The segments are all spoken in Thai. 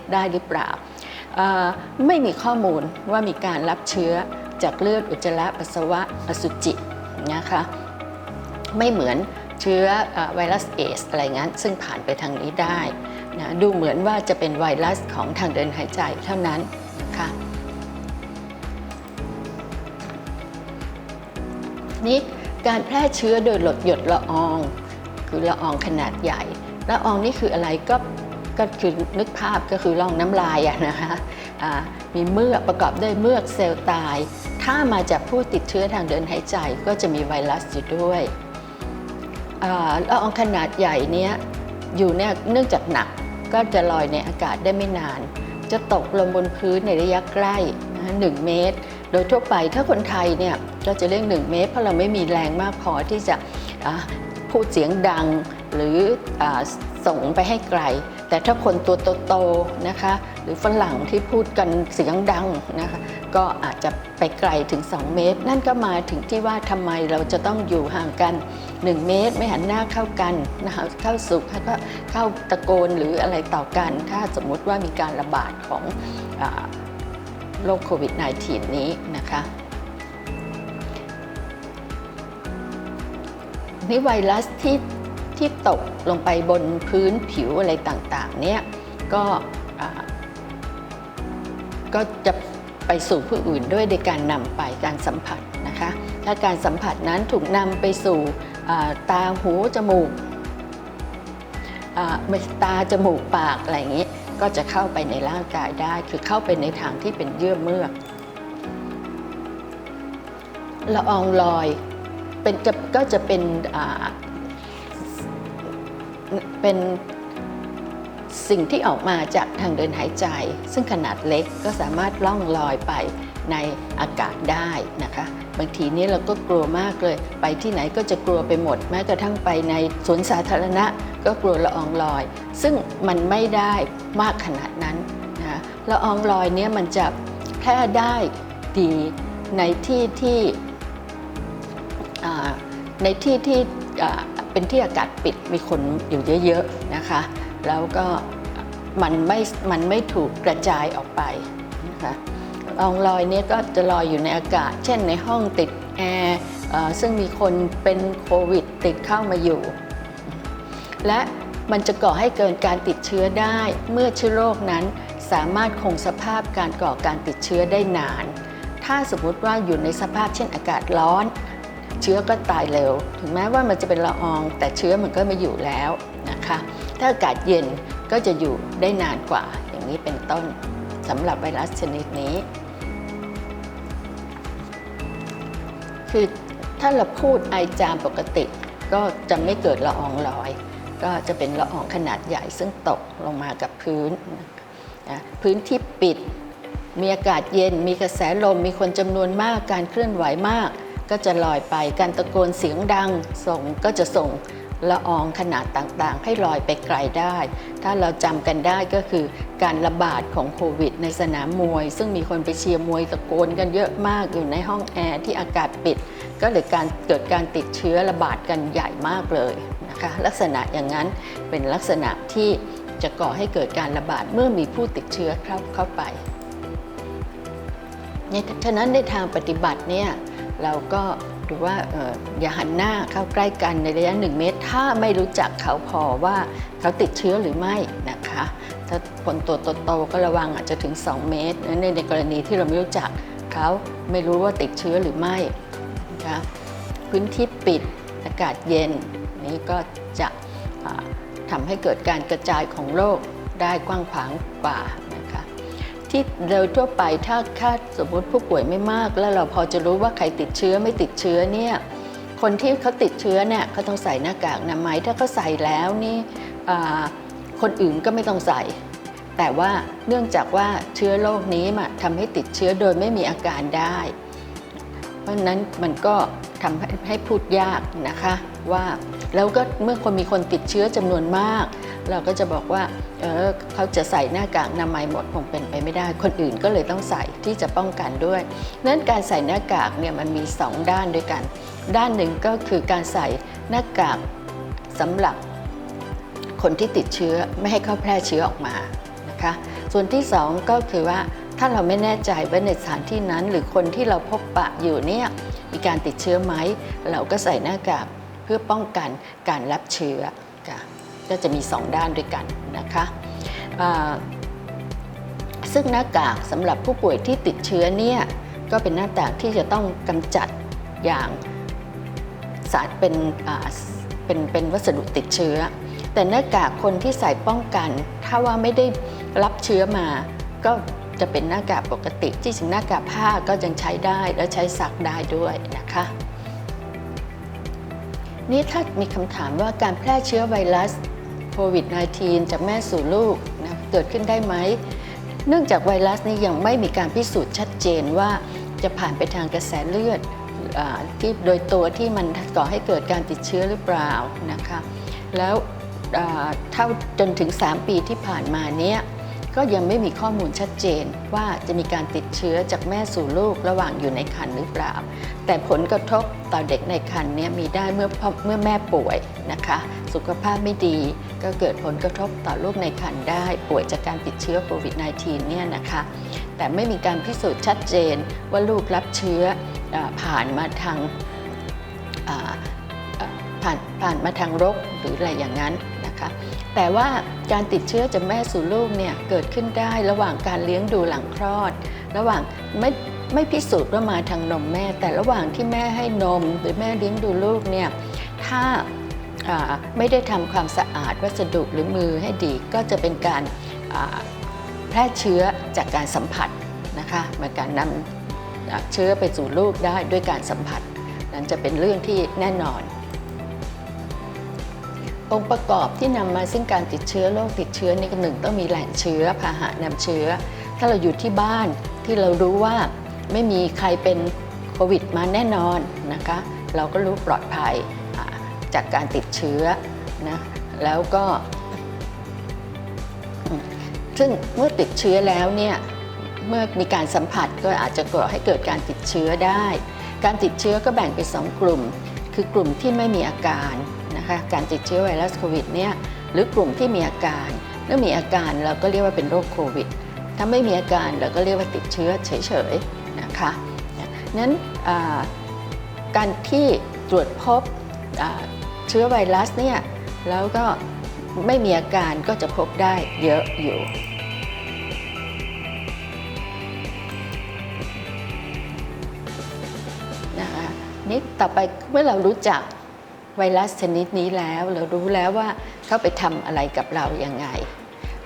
ดได้หรือเปล่า ไม่มีข้อมูลว่ามีการรับเชื้อจากเลือดอุจจาระปัสสาวะอสุจินะคะไม่เหมือนเชื้อไวรัสเอสอะไรงั้น ซึ่งผ่านไปทางนี้ได้นะดูเหมือนว่าจะเป็นไวรัสของทางเดินหายใจเท่านั้นนะคะนี่การแพร่เชื้อโดยหลดหยดละออง คือละอองขนาดใหญ่ละอองนี่คืออะไรก็ ก็คือนึกภาพก็คือละองน้ำลายอะนะคะมีเมือกประกอบด้วยเมือกเซลล์ตาย ถ้ามาจากผู้ติดเชื้อทางเดินหายใจก็จะมีไวรัสอยู่ด้วยละอองขนาดใหญ่เนี้ยอยู่เนี่ยเนื่องจากหนักก็จะลอยในอากาศได้ไม่นาน จะตกลงบนพื้นในระยะใกล้นะหนึ่งเมตร โดยทั่วไปถ้าคนไทยเนี่ยก็จะเรียก1 เมตร เพราะเราไม่มีแรงมากพอที่จะพูดเสียงดังหรืออ ส่งไปให้ไกล แต่ถ้าคนตัวโตๆนะคะ หรือฝรั่งที่พูดกันเสียงดังนะคะ ก็อาจจะไปไกลถึง 2 เมตร นั่นก็มาถึงที่ว่าทำไมเราจะต้องอยู่ห่างกัน 1 เมตรไม่หันหน้าเข้ากันนะคะเข้าสู่แล้วก็เข้าตะโกนหรืออะไรต่อกัน ถ้าสมมุติว่ามีการระบาดของอโรคโควิด -19 นี้นะคะนี่ไวรัสที่ ที่ตกลงไปบนพื้นผิวอะไรต่างๆเนี่ยก็ก็จะไปสู่ผู้อื่นด้วยในการนำไปการสัมผัสนะคะ ถ้าการสัมผัสนั้นถูกนำไปสู่ตาหูจมูกตาจมูกปากอะไรอย่างนี้ ก็จะเข้าไปในร่างกายได้ คือเข้าไปในทางที่เป็นเยื่อเมือกละอองลอยเป็นจะก็จะเป็น เป็นสิ่งที่ออกมาจากทางเดินหายใจ ซึ่งขนาดเล็กก็สามารถล่องลอยไปในอากาศได้นะคะ บางทีนี้เราก็กลัวมากเลย ไปที่ไหนก็จะกลัวไปหมด แม้กระทั่งไปในสวนสาธารณะ ก็กลัวละอองลอย ซึ่งมันไม่ได้มากขนาดนั้นนะะละอองลอยเนี้ยมันจะแพร่ได้ดีในที่ที่ในที่ที่ เป็นที่อากาศปิดมีคนอยู่เยอะๆนะคะ แล้วก็มันไม่มันไม่ถูกกระจายออกไปนะคะลองลอยนี้ก็จะลอยอยู่ในอากาศ เช่นในห้องติดแอร์ซึ่งมีคนเป็นโควิดติดเข้ามาอยู่ และมันจะก่อให้เกิดการติดเชื้อได้เมื่อเชื้อโรคนั้นสามารถคงสภาพการก่อการติดเชื้อได้นาน ถ้าสมมติว่าอยู่ในสภาพเช่นอากาศร้อน เชื้อก็ตายเร็ว ถึงแม้ว่ามันจะเป็นละออง แต่เชื้อมันก็ไม่อยู่แล้วนะคะ ถ้าอากาศเย็นก็จะอยู่ได้นานกว่าอย่างนี้เป็นต้นสำหรับไวรัสชนิดนี้ คือถ้าเราพูดไอจามปกติ ก็จะไม่เกิดละอองลอย ก็จะเป็นละอองขนาดใหญ่ซึ่งตกลงมากับพื้นนะพื้นที่ปิดมีอากาศเย็น มีกระแสลม มีคนจำนวนมาก การเคลื่อนไหวมาก ก็จะลอยไป การตะโกนเสียงดังส่งก็จะส่งละอองขนาดต่างๆ ให้ลอยไปไกลได้ ถ้าเราจำกันได้ก็คือการระบาดของโควิด ในสนามมวย ซึ่งมีคนไปเชียร์มวยตะโกนกันเยอะมากอยู่ในห้องแอร์ที่อากาศปิด ก็เลยการเกิดการติดเชื้อระบาดกันใหญ่มากเลยนะคะลักษณะอย่างนั้นเป็นลักษณะที่จะก่อให้เกิดการระบาดเมื่อมีผู้ติดเชื้อเข้าเข้าไปเนี่ยฉะนั้นในทางปฏิบัติเนี่ย เราก็ดูว่าอออย่าหันหน้าเข้าใกล้กันในระยะ 1 เมตร ถ้าไม่รู้จักเขาพอว่าเขาติดเชื้อหรือไม่นะคะ ถ้าคนตัวโตๆก็ระวังอาจจะถึง 2 เมตรในในกรณีที่เราไม่รู้จักเขาไม่รู้ว่าติดเชื้อหรือไม่นะคะพื้นที่ปิดอากาศเย็นนี้ก็จะทำให้เกิดการกระจายของโรคได้กว้างขวางกว่านะคะ ที่โดยทั่วไปถ้าถ้าสมมติผู้ป่วยไม่มาก แล้วเราพอจะรู้ว่าใครติดเชื้อไม่ติดเชื้อเนี่ยคนที่เขาติดเชื้อเนี่ยเขาต้องใส่หน้ากากนามัยถ้าเขาใส่แล้วนี่คนอื่นก็ไม่ต้องใส่ แต่ว่าเนื่องจากว่าเชื้อโรคนี้มาทำให้ติดเชื้อโดยไม่มีอาการได้ เพราะนั้นมันก็ทำให้พูดยากนะคะว่าแล้วก็เมื่อคนมีคนติดเชื้อจำนวนมาก เราก็จะบอกว่าเออเขาจะใส่หน้ากากอนามัยหมดคงเป็นไปไม่ได้ คนอื่นก็เลยต้องใส่ที่จะป้องกันด้วยนั้นการใส่หน้ากากเนี่ยมันมี 2 ด้านด้วยกัน ด้านหนึ่งก็คือการใส่หน้ากากสำหรับคนที่ติดเชื้อไม่ให้เขาแพร่เชื้อออกมานะนะคะส่วนที่สองก็คือว่าถ้าเราไม่แน่ใจว่าในสถานที่นั้น หรือคนที่เราพบปะอยู่เนี่ยมีการติดเชื้อไหม เราก็ใส่หน้ากากเพื่อป้องกันการรับเชื้อค่ะ ก็จะมี 2 ด้านด้วยกันนะคะซึ่งหน้ากากสำหรับผู้ป่วยที่ติดเชื้อเนี่ยก็เป็นหน้ากากที่จะต้องกำจัดอย่างสารเป็นเป็นเป็นวัสดุติดเชื้อ แต่หน้ากากคนที่ใส่ป้องกัน ถ้าว่าไม่ได้รับเชื้อมา ก็จะเป็นหน้ากากปกติที่จริงหน้ากากผ้าก็ยังใช้ได้และใช้ซักได้ด้วยนะคะนี่ถ้ามีคำถามว่าการแพร่เชื้อไวรัส โควิด -19 จากแม่สู่ลูกนะเกิดขึ้นได้ไหม เนื่องจากไวรัสนี้ยังไม่มีการพิสูจน์ชัดเจนว่าจะผ่านไปทางกระแสเลือดอที่โดยตัวที่มันก่อให้เกิดการติดเชื้อหรือเปล่านะคะ แล้วอ่าเท่าจนถึง 3 ปีที่ผ่านมาเนี้ย ก็ยังไม่มีข้อมูลชัดเจนว่าจะมีการติดเชื้อจากแม่สู่ลูกระหว่างอยู่ในครรภ์หรือเปล่า แต่ผลกระทบต่อเด็กในครรภ์เนี่ยมีได้เมื่อเมื่อแม่ป่วยนะคะ สุขภาพไม่ดีก็เกิดผลกระทบต่อลูกในครรภ์ได้ป่วยจากการติดเชื้อโควิด -19 เนี่ยนะคะ แต่ไม่มีการพิสูจน์ชัดเจนว่าลูกรับเชื้อผ่านมาทางผ่านผ่านมาทางรกหรืออะไรอย่างนั้น นะคะ แต่ว่าการติดเชื้อจากแม่สู่ลูกเนี่ยเกิดขึ้นได้ระหว่างการเลี้ยงดูหลังคลอด ระหว่างไม่ไม่พิสูจน์ว่ามาทางนมแม่ แต่ระหว่างที่แม่ให้นมหรือแม่เลี้ยงดูลูกเนี่ยถ้าไม่ได้ทำความสะอาดวัสดุหรือมือให้ดีก็จะเป็นการแพร่เชื้อจากการสัมผัสนะคะเหมือนการนำเชื้อไปสู่ลูกได้ด้วยการสัมผัส นั้นจะเป็นเรื่องที่แน่นอน องค์ประกอบที่นำมาซึ่งการติดเชื้อโรคติดเชื้อนี่ก็หนึ่งต้องมีแหล่งเชื้อพาหะนำเชื้อ ถ้าเราอยู่ที่บ้านที่เรารู้ว่าไม่มีใครเป็นโควิดมาแน่นอนนะคะ เราก็รู้ปลอดภัยจากการติดเชื้อนะแล้วก็ ซึ่งเมื่อติดเชื้อแล้วเนี่ยเมื่อมีการสัมผัสก็อาจจะก่อให้เกิดการติดเชื้อได้ การติดเชื้อก็แบ่งเป็นสองกลุ่ม คือกลุ่มที่ไม่มีอาการ นะคะการติดเชื้อไวรัสโควิดเนี่ยหรือกลุ่มที่มีอาการเมื่อมีอาการเราก็เรียกว่าเป็นโรคโควิด ถ้าไม่มีอาการเราก็เรียกว่าติดเชื้อเฉยๆนะคะนั้นการที่ตรวจพบเชื้อไวรัสเนี่ยแล้วก็ไม่มีอาการก็จะพบได้เยอะอยู่นะคะนี่ต่อไปเมื่อเรารู้จัก ไวรัสชนิดนี้แล้ว เรารู้แล้วว่าเขาไปทำอะไรกับเราอยังไง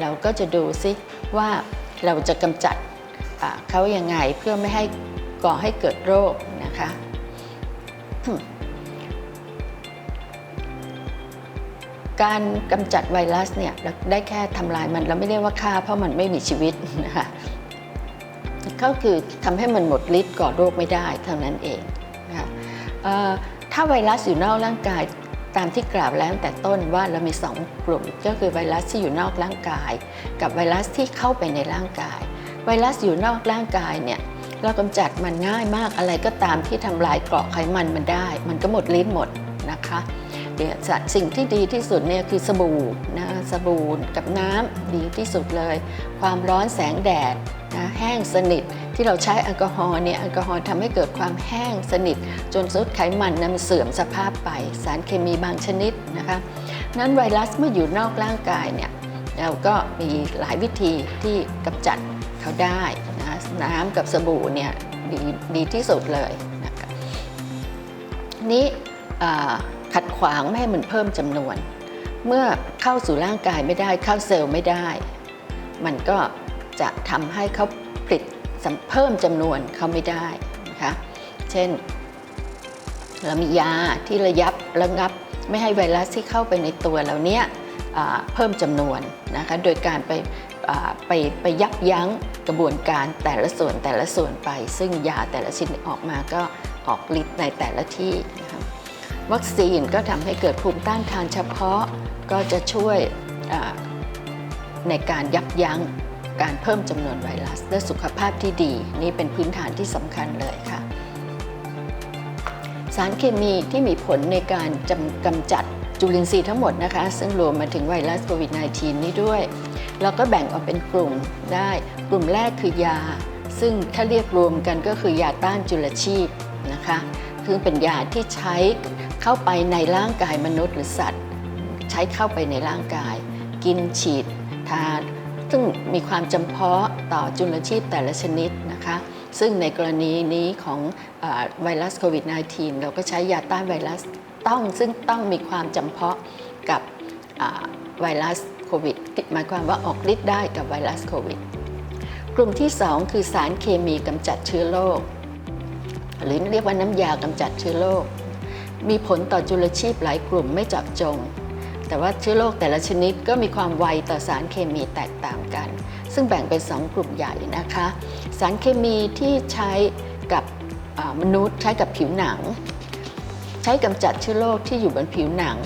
เราก็จะดูซิว่าเราจะกำจัดเขาอยังไงเพื่อไม่ให้ก่อให้เกิดโรคนะคะการกำจัดไวรัสเนี่ยเราได้แค่ทำลายมันเราไม่ได้ว่าฆ่าเพราะมันไม่มีชีวิตนะคะก็คือทำให้มันหมดฤทธิ์ก่อโรคไม่ได้เท่านั้นเองนะคะเอ่อ ถ้าไวรัสอยู่นอกร่างกายตามที่กล่าวแล้วตั้งแต่ต้นว่าเรามี 2 กลุ่ม ก็คือไวรัสที่อยู่นอกร่างกาย กับไวรัสที่เข้าไปในร่างกาย ไวรัสอยู่นอกร่างกายเนี่ยเรากำจัดมันง่ายมากอะไรก็ตามที่ทำลายเกราะไขมันมันได้ มันก็หมดฤทธิ์หมดนะคะเดี๋ยวสิ่งที่ดีที่สุดเนี่ยคือสบู่นะสบู่กับน้ำดีที่สุดเลย ความร้อนแสงแดดนะแห้งสนิท ที่เราใช้แอลกอฮอล์เนี่ยแอลกอฮอล์ทำให้เกิดความแห้งสนิท จนสุดไขมันนั้นมันเสื่อมสภาพไป สารเคมีบางชนิดนะคะนั้นไวรัสเมื่ออยู่นอกร่างกายเนี่ยเราก็มีหลายวิธีที่กำจัดเขาได้นะน้ำกับสบู่เนี่ยดีดีที่สุดเลยนะคะนี้อ่ขัดขวางไม่ให้มันเพิ่มจำนวน เมื่อเข้าสู่ร่างกายไม่ได้เข้าเซลล์ไม่ได้ มันก็จะทำให้เขา เพิ่มจำนวนเขาไม่ได้นะคะเช่น เรามียาที่ระยับระงับ ไม่ให้ไวรัสที่เข้าไปในตัวเราเนี้ยเพิ่มจำนวนนะคะโดยการไปไปไปยับยั้งกระบวนการแต่ละส่วนแต่ละส่วนไป ซึ่งยาแต่ละชนิดออกมาก็ออกฤทธิ์ในแต่ละที่นะคะวัคซีนก็ทำให้เกิดภูมิต้านทานเฉพาะก็จะช่วยในการยับยั้ง การเพิ่มจำนวนไวรัสและสุขภาพที่ดี นี่เป็นพื้นฐานที่สำคัญเลยค่ะ สารเคมีที่มีผลในการจำกำจัดจุลินทรีย์ทั้งหมดนะคะ ซึ่งรวมมาถึงไวรัสโควิด -19 นี้ด้วยเราก็แบ่งออกเป็นกลุ่มได้ กลุ่มแรกคือยา ซึ่งถ้าเรียกรวมกันก็คือยาต้านจุลชีพนะคะซึ่เป็นยาที่ใช้เข้าไปในร่างกายมนุษย์หรือสัตว์ ใช้เข้าไปในร่างกาย กินฉีด ทา ซึ่งมีความจำเพาะต่อจุลชีพแต่ละชนิดนะคะ ซึ่งในกรณีนี้ของอไวรัสโควิด -19 เราก็ใช้ยาต้านไวรัสต้องซึ่งต้องมีความจำเพาะกับไวรัสโควิดหมายความว่าออกฤทธิ์ได้กับไวรัสโควิด กลุ่มที่ 2 คือสารเคมีกำจัดเชื้อโรคหรือเรียกว่าน้ำยากำจัดเชื้อโรคมีผลต่อจุลชีพหลายกลุ่มไม่เจาะจง แต่ว่าเชื้อโรคแต่ละชนิดก็มีความไวต่อสารเคมีแตกต่างกัน ซึ่งแบ่งเป็น 2 กลุ่มใหญ่นะคะ สารเคมีที่ใช้กับมนุษย์ใช้กับผิวหนัง ใช้กำจัดเชื้อโรคที่อยู่บนผิวหนัง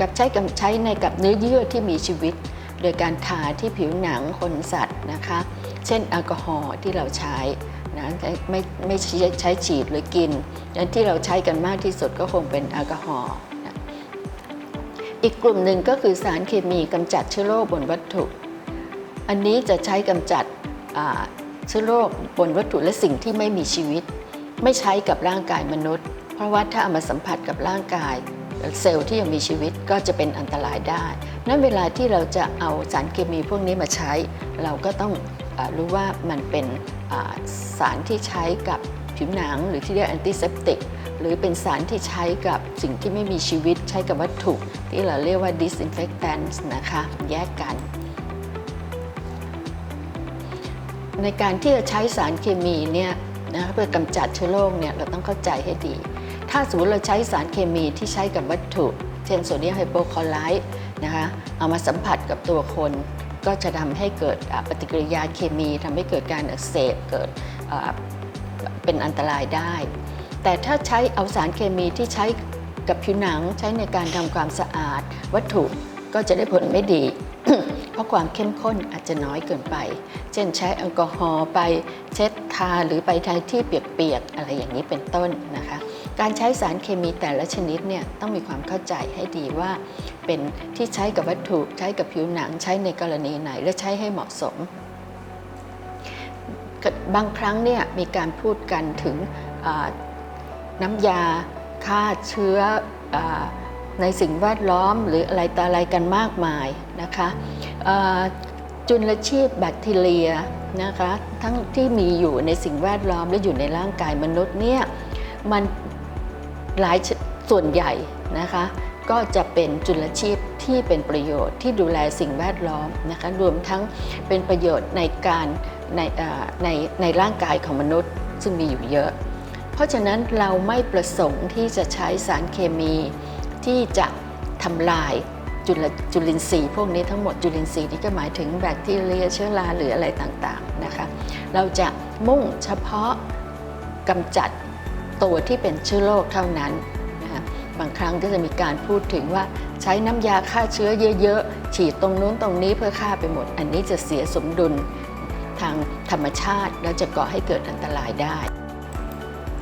กับใช้กำใช้ในกับเนื้อเยื่อที่มีชีวิต โดยการทาที่ผิวหนังคนสัตว์นะคะ เช่นแอลกอฮอล์ที่เราใช้นะไม่ไม่ใช้ฉีดหรือกินอันที่เราใช้กันมากที่สุดก็คงเป็นแอลกอฮอล์ อีกกลุ่มหนึ่งก็คือสารเคมีกำจัดเชื้อโรคบนวัตถุ อันนี้จะใช้กำจัดเชื้อโรคบนวัตถุและสิ่งที่ไม่มีชีวิต ไม่ใช้กับร่างกายมนุษย์ เพราะว่าถ้าเอามาสัมผัสกับร่างกาย เซลล์ที่ยังมีชีวิตก็จะเป็นอันตรายได้ นั้นเวลาที่เราจะเอาสารเคมีพวกนี้มาใช้ เราก็ต้องอรู้ว่ามันเป็นสารที่ใช้กับ ผิวหนังหรือที่เรียกแอนติเซปติกหรือเป็นสารที่ใช้กับสิ่งที่ไม่มีชีวิตใช้กับวัตถุ ที่เราเรียกว่า disinfectants นะคะ แยกกัน ในการที่จะใช้สารเคมีเนี่ยนะเพื่อกำจัดเชื้อโรคเนี่ยเราต้องเข้าใจให้ดี ถ้าสมมติเราใช้สารเคมีที่ใช้กับวัตถุ เช่นโซเดียมไฮโปคลอไรด์นะคะเอามาสัมผัสกับตัวคนก็จะทำให้เกิดปฏิกิริยาเคมีทำให้เกิดการอักเสบเกิด เป็นอันตรายได้ แต่ถ้าใช้เอาสารเคมีที่ใช้กับผิวหนังใช้ในการทำความสะอาด วัตถุก็จะได้ผลไม่ดี เพราะความเข้มข้นอาจจะน้อยเกินไป เช่นใช้แอลกอฮอล์ไปเช็ดทาหรือไปทาที่เปียกๆอะไรอย่างนี้เป็นต้นนะคะ การใช้สารเคมีแต่ละชนิดเนี่ยต้องมีความเข้าใจให้ดีว่า เป็นที่ใช้กับวัตถุใช้กับผิวหนังใช้ในกรณีไหนและใช้ให้เหมาะสม บางครั้งเนี่ยมีการพูดกันถึงน้ำยาฆ่าเชื้ออในสิ่งแวดล้อมหรืออะไรต่ออะไรกันมากมายนะคะจุลชีพแบคทีเรียนะคะทั้งที่มีอยู่ในสิ่งแวดล้อมและอยู่ในร่างกายมนุษย์เนี่ยมันหลายส่วนใหญ่นะคะก็จะเป็นจุลชีพที่เป็นประโยชน์ที่ดูแลสิ่งแวดล้อมนะคะรวมทั้งเป็นประโยชน์ในการ ในในในร่างกายของมนุษย์ซึ่งมีอยู่เยอะ เพราะฉะนั้นเราไม่ประสงค์ที่จะใช้สารเคมีที่จะทำลายจุลจุลินทรีย์พวกนี้ทั้งหมดจุลินทรีย์นี่ก็หมายถึงแบคทีเรียเชื้อราหรืออะไรต่างๆนะคะเราจะมุ่งเฉพาะกำจัดตัวที่เป็นเชื้อโรคเท่านั้นนะคะบางครั้งก็จะมีการพูดถึงว่าใช้น้ำยาฆ่าเชื้อเยอะ ๆ ฉีดตรงนู้นตรงนี้เพื่อฆ่าไปหมด อันนี้จะเสียสมดุล ทางธรรมชาติแล้วจะก่อให้เกิดอันตรายได้